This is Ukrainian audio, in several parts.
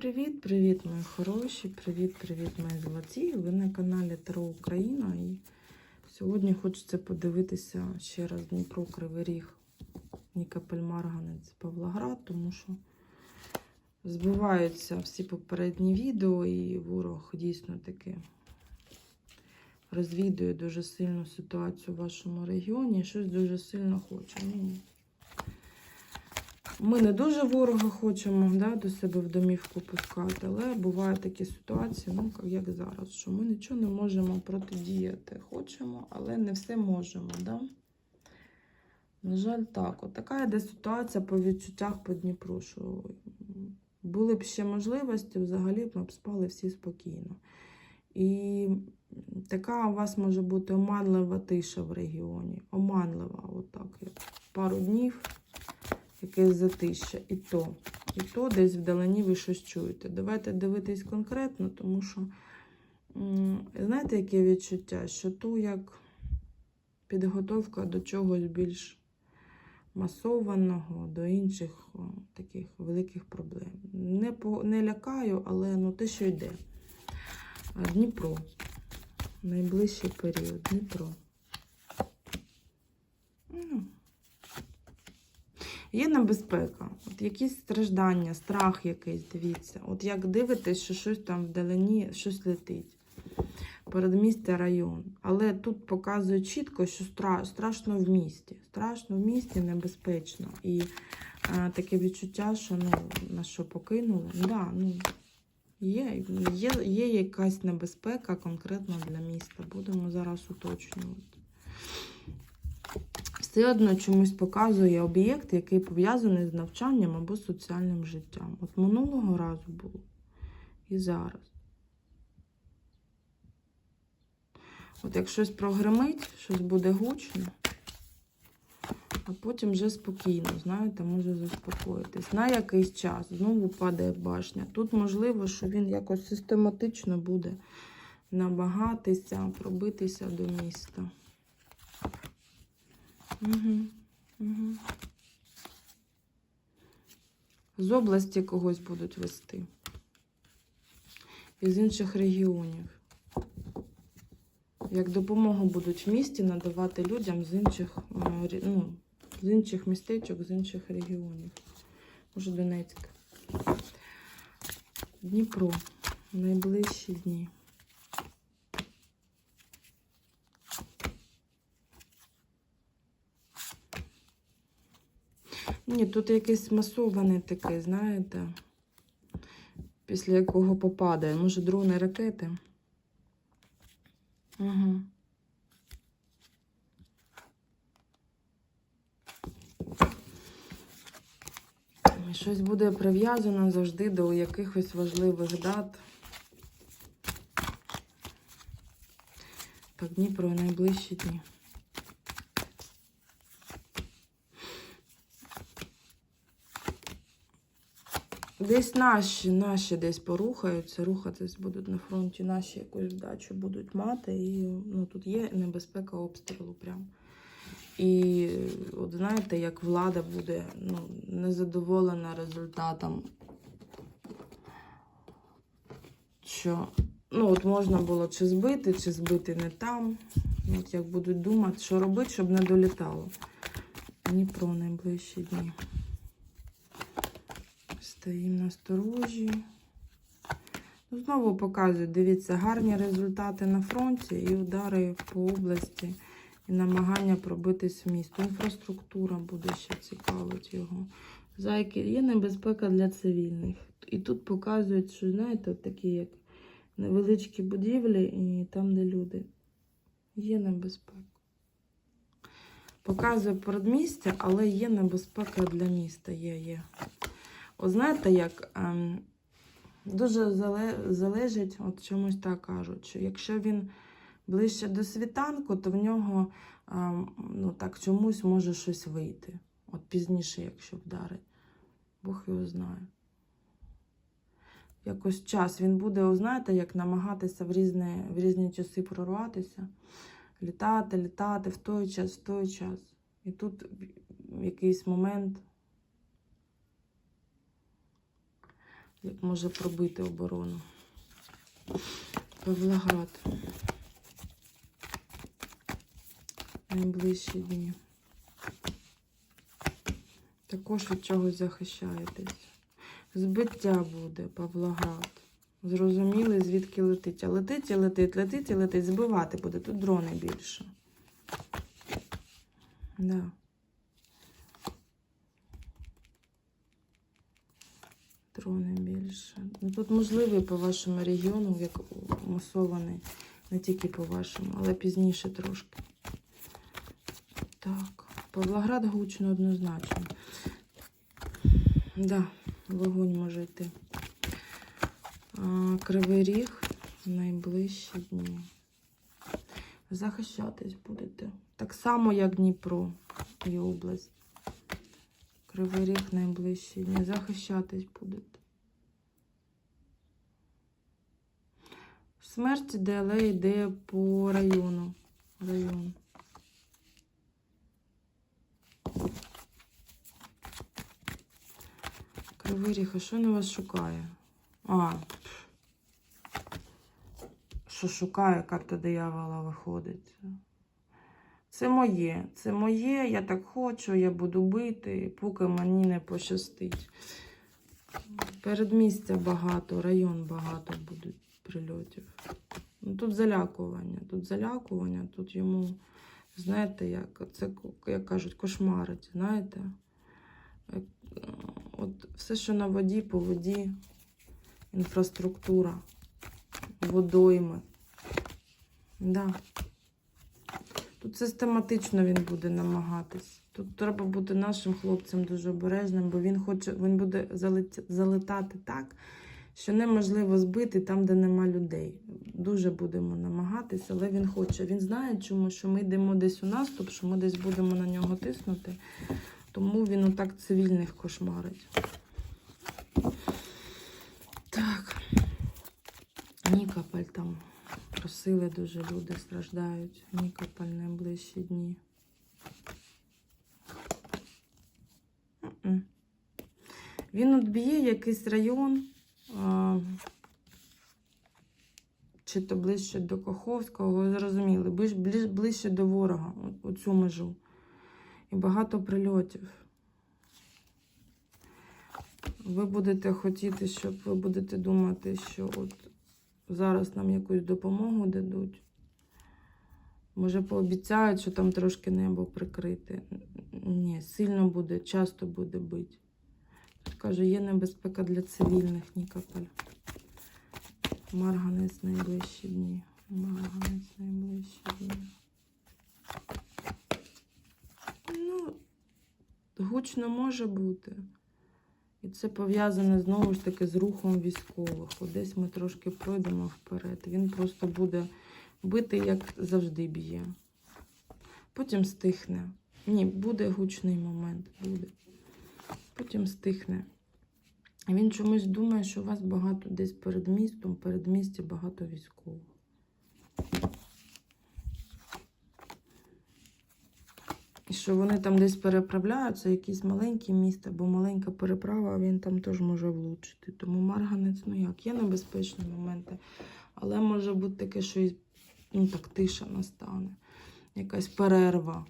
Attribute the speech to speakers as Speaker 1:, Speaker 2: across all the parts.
Speaker 1: Привіт-привіт, мої хороші! Привіт-привіт, мої золоті! Ви на каналі Таро Україна. І сьогодні хочеться подивитися ще раз Дніпро Кривий Ріг, Нікопель Марганець, Павлоград, тому що збиваються всі попередні відео, і ворог дійсно таки розвідує дуже сильну ситуацію в вашому регіоні і щось дуже сильно хоче. Ну, ми не дуже ворога хочемо да, до себе в домівку пускати, але бувають такі ситуації, ну, як зараз, що ми нічого не можемо протидіяти. Хочемо, але не все можемо. Да? На жаль, так. От така йде ситуація по відчуттях по Дніпру, що були б ще можливості, взагалі б ми б спали всі спокійно. І така у вас може бути оманлива тиша в регіоні. Оманлива, отак, як пару днів якесь затища. І то, і то десь вдалині ви щось чуєте. Давайте дивитись конкретно, тому що, знаєте, яке відчуття? Що то як підготовка до чогось більш масованого, до інших о, таких великих проблем. Не, по, не лякаю, але ну, те, що йде. Дніпро. Найближчий період. Дніпро. Ну, Є небезпека, от якісь страждання, страх якийсь, дивіться. От як дивитесь, що щось там вдалині, щось летить. Передмістя район. Але тут показує чітко, що стра... страшно в місті. Страшно в місті, небезпечно. І а, таке відчуття, що ну, на що покинули. Да, ну, є, є, є якась небезпека конкретно для міста. Будемо зараз уточнювати все одно чомусь показує об'єкт, який пов'язаний з навчанням або соціальним життям. От минулого разу було і зараз. От як щось прогремить, щось буде гучно, а потім вже спокійно, знаєте, може заспокоїтись. На якийсь час знову падає башня. Тут можливо, що він якось систематично буде намагатися пробитися до міста. Угу. Угу. З області когось будуть вести. Із інших регіонів. Як допомогу будуть в місті надавати людям з інших, е, ну, з інших містечок, з інших регіонів. Може, Донецьк. Дніпро. Найближчі дні. Ні, тут якийсь масований такий, знаєте, після якого попадає. Може, дрони ракети. Угу. Щось буде прив'язано завжди до якихось важливих дат. Так, Дніпро найближчі дні. Десь наші, наші десь порухаються, рухатись будуть на фронті, наші якусь вдачу будуть мати. І ну, тут є небезпека обстрілу прям. І от знаєте, як влада буде ну, незадоволена результатом, що ну, от можна було чи збити, чи збити не там. От як будуть думати, що робити, щоб не долітало. Дніпро найближчі дні. Стоїмо на сторожі. Ну, Знову показую, дивіться, гарні результати на фронті і удари по області, і намагання пробитись в місто. Інфраструктура буде ще цікавить його. Зайки, є небезпека для цивільних. І тут показують, що, знаєте, такі як невеличкі будівлі, і там, де люди. Є небезпека. Показує передмістя, але є небезпека для міста. Є, є. От знаєте, як ем, дуже зале, залежить, от чомусь так кажуть, що якщо він ближче до світанку, то в нього ем, ну, так, чомусь може щось вийти. От пізніше, якщо вдарить. Бог його знає. Якось час він буде, знаєте, як намагатися в різні, в різні часи прорватися, літати, літати в той час, в той час. І тут в якийсь момент як може пробити оборону. Павлоград. Найближчі дні. Також від чогось захищаєтесь. Збиття буде, Павлоград. Зрозуміли, звідки летить. А летить і летить, летить і летить. Збивати буде. Тут дрони більше. Да. Дрони більше. Ну, тут можливий по вашому регіону, як масований, не тільки по вашому, але пізніше трошки. Так, Павлоград гучно однозначно. Да, вогонь може йти. А, Кривий ріг найближчі дні. Захищатись будете. Так само, як Дніпро і область. Кривий ріг найближчі дні. Захищатись будете. Смерть йде, але йде по району. Район. Кривий ріг, а що на вас шукає? А. Що шукає, карта диявола виходить. Це моє, це моє, я так хочу, я буду бити, поки мені не пощастить. Передмістя багато, район багато будуть прильотів. Ну, тут залякування, тут залякування, тут йому, знаєте, як це, як кажуть, кошмарить, знаєте. Е, От все, що на воді, по воді, інфраструктура, водойми. Да. Тут систематично він буде намагатись. Тут треба бути нашим хлопцем дуже обережним, бо він хоче, він буде залетати так, що неможливо збити там, де нема людей. Дуже будемо намагатись, але він хоче. Він знає, чому що ми йдемо десь у наступ, що ми десь будемо на нього тиснути. Тому він отак цивільних кошмарить. Так. Нікополь там просили дуже люди страждають. Нікополь найближчі дні. Він от б'є якийсь район, чи то ближче до Каховського, ви зрозуміли, ближ- ближ- ближче до ворога, оцю межу. І багато прильотів. Ви будете хотіти, щоб ви будете думати, що от зараз нам якусь допомогу дадуть. Може, пообіцяють, що там трошки небо прикрите. Ні, сильно буде, часто буде бити. Тут каже, є небезпека для цивільних Нікополь. Марганець найближчі дні. Марганець найближчі дні. Ну, гучно може бути. Це пов'язане знову ж таки з рухом військових. Десь ми трошки пройдемо вперед. Він просто буде бити, як завжди б'є. Потім стихне. Ні, буде гучний момент, буде. Потім стихне. Він чомусь думає, що у вас багато десь перед містом, перед місті багато військових. І що вони там десь переправляються, якісь маленькі міста, бо маленька переправа, він там теж може влучити. Тому марганець, ну як, є небезпечні моменти, але може бути таке, що і, ну, так тиша настане. Якась перерва.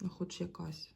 Speaker 1: Ну, хоч якась.